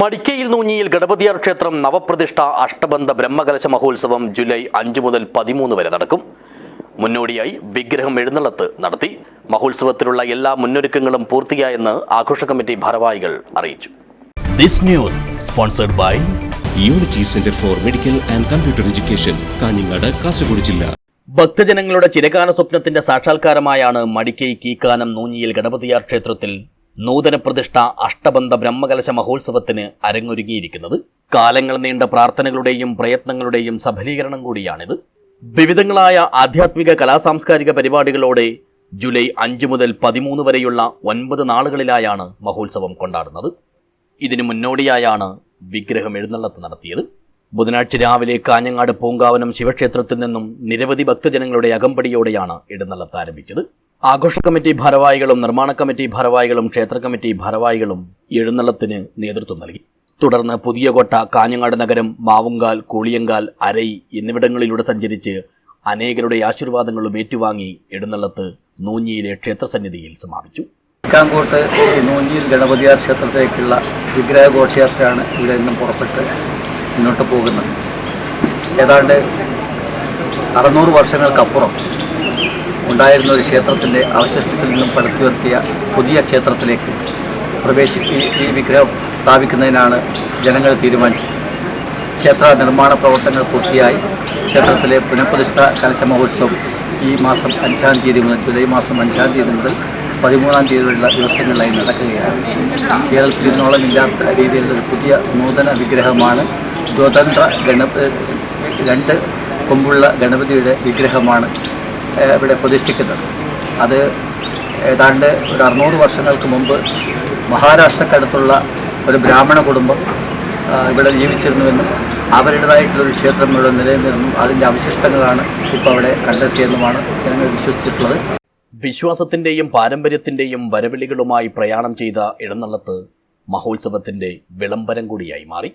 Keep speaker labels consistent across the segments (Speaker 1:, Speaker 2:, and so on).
Speaker 1: മടിക്കയിൽ നൂഞ്ഞിയിൽ ഗണപതിയാർ ക്ഷേത്രം നവപ്രതിഷ്ഠ അഷ്ടബന്ധ ബ്രഹ്മകലശ മഹോത്സവം ജൂലൈ അഞ്ച് മുതൽ പതിമൂന്ന് വരെ നടക്കും. മുന്നോടിയായി വിഗ്രഹം എഴുന്നള്ളത്ത് നടത്തി. മഹോത്സവത്തിലുള്ള എല്ലാ മുന്നൊരുക്കങ്ങളും പൂർത്തിയായെന്ന് ആഘോഷ കമ്മിറ്റി ഭാരവാഹികൾ അറിയിച്ചു. This news sponsored by
Speaker 2: unity centre for medical and computer education Kanhangad Kasaragod ജില്ല
Speaker 1: ഭക്തജനങ്ങളുടെ ചിരകാല സ്വപ്നത്തിന്റെ സാക്ഷാത്കാരമായാണ് മടിക്കൈ കീക്കാനം നൂഞ്ഞിയിൽ ഗണപതിയാർ ക്ഷേത്രത്തിൽ നൂതന പ്രതിഷ്ഠ അഷ്ടബന്ധ ബ്രഹ്മകലശ മഹോത്സവത്തിന് അരങ്ങൊരുങ്ങിയിരിക്കുന്നത്. കാലങ്ങൾ നീണ്ട പ്രാർത്ഥനകളുടെയും പ്രയത്നങ്ങളുടെയും സഫലീകരണം കൂടിയാണിത്. വിവിധങ്ങളായ ആധ്യാത്മിക കലാസാംസ്കാരിക പരിപാടികളോടെ ജൂലൈ അഞ്ച് മുതൽ പതിമൂന്ന് വരെയുള്ള ഒൻപത് നാളുകളിലായാണ് മഹോത്സവം കൊണ്ടാടുന്നത്. ഇതിനു മുന്നോടിയായാണ് വിഗ്രഹം എഴുന്നള്ളത്ത് നടത്തിയത്. ബുധനാഴ്ച രാവിലെ കാഞ്ഞങ്ങാട് പൂങ്കാവനം ശിവക്ഷേത്രത്തിൽ നിന്നും നിരവധി ഭക്തജനങ്ങളുടെ അകമ്പടിയോടെയാണ് എഴുന്നള്ളത്ത് ആരംഭിച്ചത്. ആഘോഷ കമ്മിറ്റി ഭാരവാഹികളും നിർമ്മാണ കമ്മിറ്റി ഭാരവാഹികളും ക്ഷേത്ര കമ്മിറ്റി ഭാരവാഹികളും എഴുന്നള്ളത്തിന് നേതൃത്വം നൽകി. തുടർന്ന് പുതിയകോട്ട കാഞ്ഞങ്ങാട് നഗരം മാവുങ്കാൽ കൂളിയങ്കാൽ അരൈ എന്നിവിടങ്ങളിലൂടെ സഞ്ചരിച്ച് അനേകരുടെ ആശീർവാദങ്ങളും ഏറ്റുവാങ്ങി എഴുന്നള്ളത്ത് നൂഞ്ഞിയിലെ ക്ഷേത്രസന്നിധിയിൽ സമാപിച്ചു.
Speaker 3: കാങ്കോട്ട് നൂഞ്ഞിയിൽ ഗണപതിയാർ ക്ഷേത്രത്തിലേക്കുള്ള വിഗ്രഹ ഘോഷയാത്രയാണ് ഇവിടെ നിന്നും പുറപ്പെട്ട് മുന്നോട്ട് പോകുന്നത്. ഏതാണ്ട് അറുന്നൂറ് വർഷങ്ങൾക്കപ്പുറം ഉണ്ടായിരുന്ന ഒരു ക്ഷേത്രത്തിന്റെ അവശിഷ്ടത്തിൽ നിന്നും പടുത്തുയർത്തിയ പുതിയ ക്ഷേത്രത്തിലേക്ക് പ്രവേശി ഈ വിഗ്രഹം സ്ഥാപിക്കുന്നതിനാണ് ജനങ്ങൾ തീരുമാനിച്ചത്. ക്ഷേത്ര നിർമ്മാണ പ്രവർത്തനങ്ങൾ പൂർത്തിയായി. ക്ഷേത്രത്തിലെ പുനഃപ്രതിഷ്ഠ കലശമഹോത്സവം ഈ മാസം അഞ്ചാം തീയതി മുതൽ ജൂലൈ മാസം അഞ്ചാം തീയതി മുതൽ പതിമൂന്നാം തീയതി വരെയുള്ള ദിവസങ്ങളിലായി നടക്കുകയാണ്. കേരളത്തിൽ ഇന്നോളം ഇല്ലാത്ത രീതിയിലുള്ള ഒരു പുതിയ നൂതന വിഗ്രഹമാണ് സ്വതന്ത്ര ഗണപ രണ്ട് കൊമ്പുള്ള ഗണപതിയുടെ വിഗ്രഹമാണ് ഇവിടെ പ്രതിഷ്ഠിക്കുന്നത്. അത് ഏതാണ്ട് ഒരു അറുന്നൂറ് വർഷങ്ങൾക്ക് മുമ്പ് മഹാരാഷ്ട്രക്കടുത്തുള്ള ഒരു ബ്രാഹ്മണ കുടുംബം ഇവിടെ ജീവിച്ചിരുന്നുവെന്നും അവരുടേതായിട്ടുള്ളൊരു ക്ഷേത്രം ഇവിടെ നിലനിന്നിരുന്നു അതിന്റെ അവശിഷ്ടങ്ങളാണ് ഇപ്പോൾ അവിടെ കണ്ടെത്തിയെന്നുമാണ് ജനങ്ങൾ വിശ്വസിച്ചിട്ടുള്ളത്.
Speaker 1: വിശ്വാസത്തിന്റെയും പാരമ്പര്യത്തിന്റെയും വരവിളികളുമായി പ്രയാണം ചെയ്ത ഇടനള്ളത്ത് മഹോത്സവത്തിന്റെ വിളംബരം കൂടിയായി മാറി.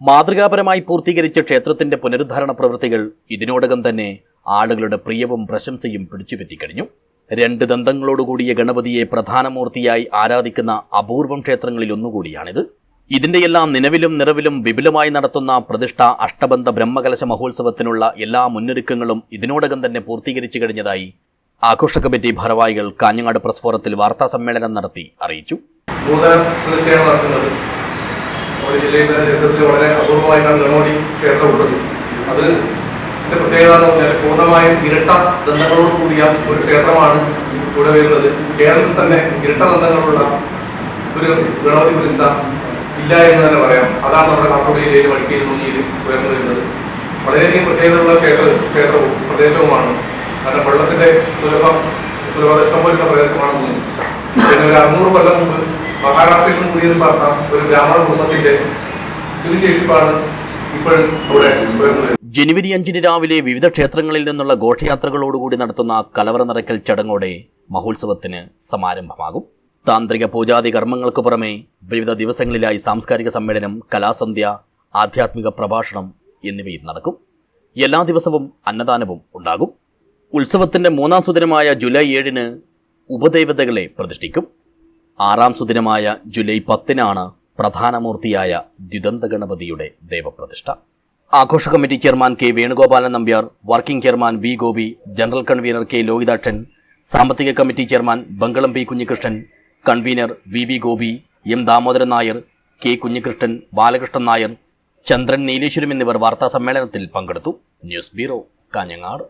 Speaker 1: മാതൃകാപരമായി പൂർത്തീകരിച്ച ക്ഷേത്രത്തിന്റെ പുനരുദ്ധാരണ പ്രവൃത്തികൾ ഇതിനോടകം തന്നെ ആളുകളുടെ പ്രിയവും പ്രശംസയും പിടിച്ചുപറ്റിക്കഴിഞ്ഞു. രണ്ട് ദന്തങ്ങളോടുകൂടിയ ഗണപതിയെ പ്രധാനമൂർത്തിയായി ആരാധിക്കുന്ന അപൂർവം ക്ഷേത്രങ്ങളിൽ ഒന്നുകൂടിയാണിത്. ഇതിന്റെയെല്ലാം നിലവിലും നിറവിലും വിപുലമായി നടത്തുന്ന പ്രതിഷ്ഠ അഷ്ടബന്ധ ബ്രഹ്മകലശ മഹോത്സവത്തിനുള്ള എല്ലാ മുന്നൊരുക്കങ്ങളും ഇതിനോടകം തന്നെ പൂർത്തീകരിച്ചു കഴിഞ്ഞതായി ആഘോഷ കമ്മിറ്റി ഭാരവാഹികൾ കാഞ്ഞങ്ങാട് പ്രസ് ഫോറത്തിൽ വാർത്താ സമ്മേളനം നടത്തി അറിയിച്ചു.
Speaker 4: ജില്ലയിൽ തന്നെ വളരെ അപൂർവമായിട്ടാണ് ഗണപതി ക്ഷേത്രം ഉള്ളത്. അത് പ്രത്യേകത എന്ന് പൂർണമായും ഇരട്ട ദന്തങ്ങളോട് കൂടിയ ഒരു ക്ഷേത്രമാണ് ഇവിടെ വരുന്നത്. കേരളത്തിൽ തന്നെ ഇരട്ട ദന്തങ്ങളുള്ള ഒരു ഗണപതി പ്രതിഷ്ഠ ഇല്ല എന്ന് തന്നെ പറയാം. അതാണ് നമ്മുടെ കാസർഗോഡ് ജില്ലയിൽ വഴിക്കയിൽ നൂഞ്ഞിയിൽ ഉയർന്നു വരുന്നത് വളരെയധികം പ്രത്യേകതയുള്ള ക്ഷേത്ര ക്ഷേത്രവും പ്രദേശവുമാണ്. കാരണം വെള്ളത്തിന്റെ സുലഭ സുലഭ ഇഷ്ടംപോലുള്ള പ്രദേശമാണ് നൂഞ്ഞി പിന്നെ ഒരു അറുന്നൂറ് കൊല്ലം മുമ്പ് മഹാരാഷ്ട്രയിൽ നിന്ന് കുടിയേറി പറഞ്ഞ ഒരു ബ്രാഹ്മണ കുടുംബത്തിന്റെ സുവിശേഷിപ്പാണ്
Speaker 1: ജനുവരി അഞ്ചിന് രാവിലെ വിവിധ ക്ഷേത്രങ്ങളിൽ നിന്നുള്ള ഘോഷയാത്രകളോടുകൂടി നടത്തുന്ന കലവറ നിറയ്ക്കൽ ചടങ്ങോടെ മഹോത്സവത്തിന് സമാരംഭമാകും. താന്ത്രിക പൂജാതി കർമ്മങ്ങൾക്ക് പുറമെ വിവിധ ദിവസങ്ങളിലായി സാംസ്കാരിക സമ്മേളനം കലാസന്ധ്യ ആധ്യാത്മിക പ്രഭാഷണം എന്നിവയും നടക്കും. എല്ലാ ദിവസവും അന്നദാനവും ഉണ്ടാകും. ഉത്സവത്തിന്റെ മൂന്നാം സുദിനമായ ജൂലൈ ഏഴിന് ഉപദേവതകളെ പ്രതിഷ്ഠിക്കും. ആറാം സുദിനമായ ജൂലൈ പത്തിനാണ് പ്രധാനമൂർത്തിയായ ഗണപതിയുടെ ദേവപ്രതിഷ്ഠ. ആഘോഷ committee chairman K Venugopalan Nambiar working chairman V Gopi general convener K Lohithakshan സാമ്പത്തിക committee chairman Bangalam P Kunhikrishnan convener V V Gopi M Damodaran Nair K Kunhikrishnan Balakrishnan Nair Chandran Nileshwaram എന്നിവർ വാർത്താ സമ്മേളനത്തിൽ പങ്കെടുത്തു. News bureau Kanhangad.